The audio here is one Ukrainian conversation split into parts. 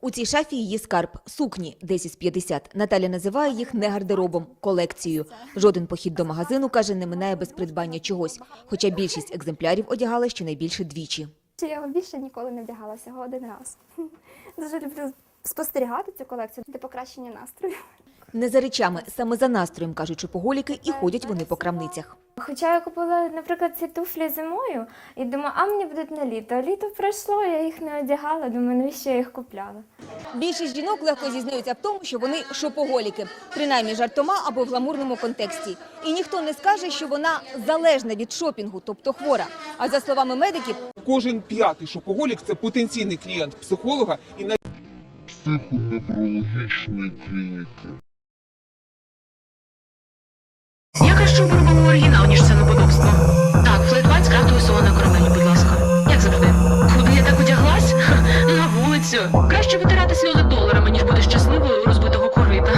У цій шафі її скарб сукні 10 з 50. Наталя називає їх не гардеробом, колекцією. Жоден похід до магазину каже, не минає без придбання чогось. Хоча більшість екземплярів одягала щонайбільше двічі. Я його більше ніколи не вдягала всього один раз. Дуже люблю спостерігати цю колекцію для покращення настрою. Не за речами, саме за настроєм кажуть шопоголіки, і ходять вони по крамницях. Хоча я купила, наприклад, ці туфлі зимою і думаю, а мені будуть на літо. А літо пройшло, я їх не одягала, думаю, навіщо я їх купляла. Більшість жінок легко зізнаються в тому, що вони шопоголіки, принаймні жартома або в гламурному контексті. І ніхто не скаже, що вона залежна від шопінгу, тобто хвора. А за словами медиків, Кожен п'ятий шопоголік це потенційний клієнт психолога і навіть психоневрологічної клініки. Краще оберу оригінал, ніж це неподобство. Так, флет з крафтовою солоною карамелью, будь ласка. Як завжди. Куди я так одяглась? Ха, На вулицю. Краще витирати сльози доларами, ніж бути щасливою у розбитого корита.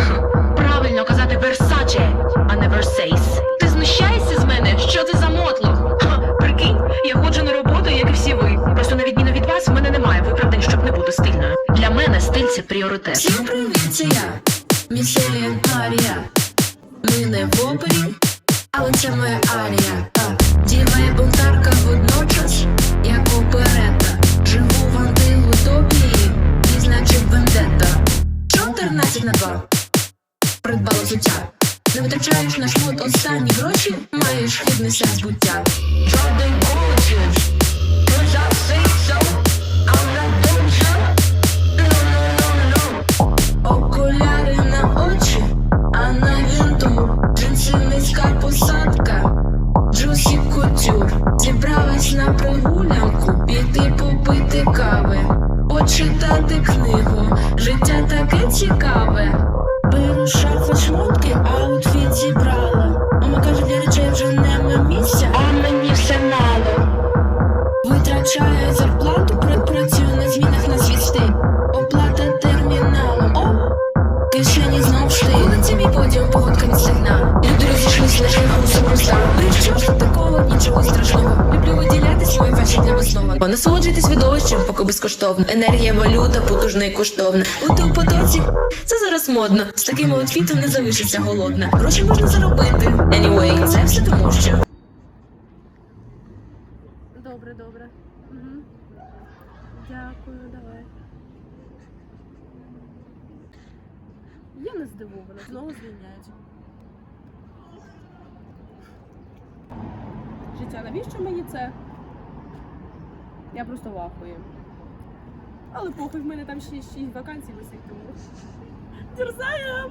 Правильно казати Versace, а не Versace. Ти знущаєшся з мене? Що це за мотлох? Ха, Прикинь, я ходжу на роботу, як і всі ви. Просто на відміну від вас, в мене немає виправдань, щоб не бути стильною. Для мене стиль це пріоритет. Всім привіт, це Місія Арія. Ми не в опері, але це моя арія. А, Діва і бунтарка водночас, як оперета. Живу в антиутопії, і значить вендетта. 14 на 2. Придбала життя. Не витрачаєш на шмот останні гроші, маєш хідне ся збуття. Jordan попити кави, почитати книгу. Життя таке цікаве. Беру шарфи, шмотки, аутфіт зібрала. Мама каже, для речей вже нема місця, а мені все мало. Виснова. Насолоджуйтесь видовищем, поки безкоштовно. Енергія, валюта, потужна і коштовна. Бути у потоці, це зараз модно. З таким аутфітом не залишиться голодна. Гроші можна заробити. Anyway, це все тому що. Добре, добре. Дякую, давай. Я не здивована, знову звільняють. Життя, навіщо мені це? Я просто вахую. Але похуй, в мене там ще шість вакансій висить, тому. Дерзаєм!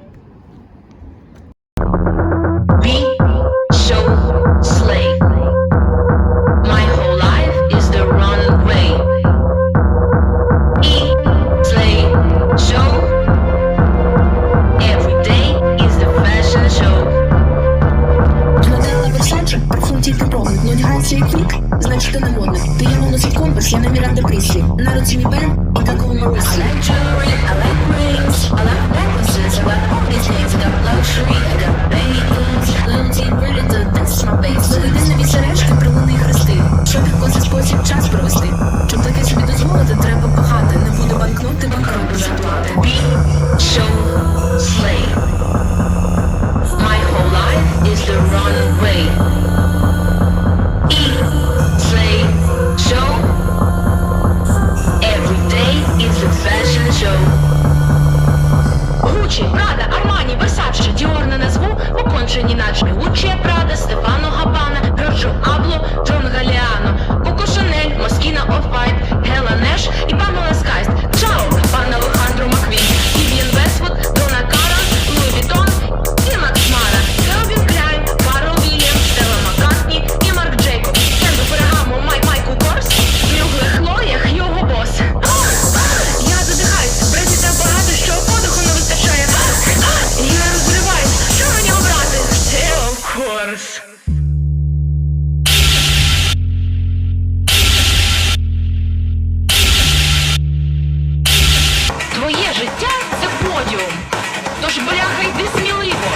Тож, бляха, йди сміливо.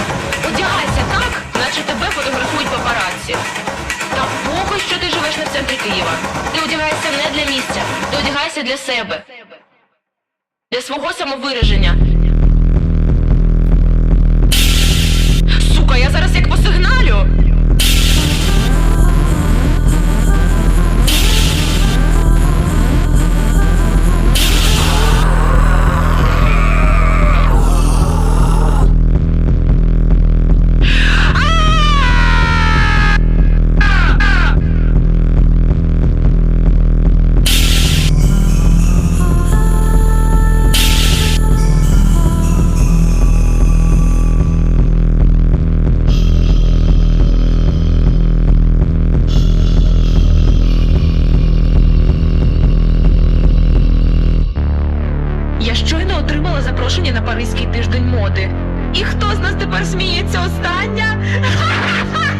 Одягайся так, наче тебе фотографують папараці. Та похуй, що ти живеш на центрі Києва. Ти одягаєшся не для місця, ти одягаєшся для себе. Для свого самовираження. Сука, я зараз як посигналю. Я запрошення на Паризький тиждень моди. І хто з нас тепер сміється остання?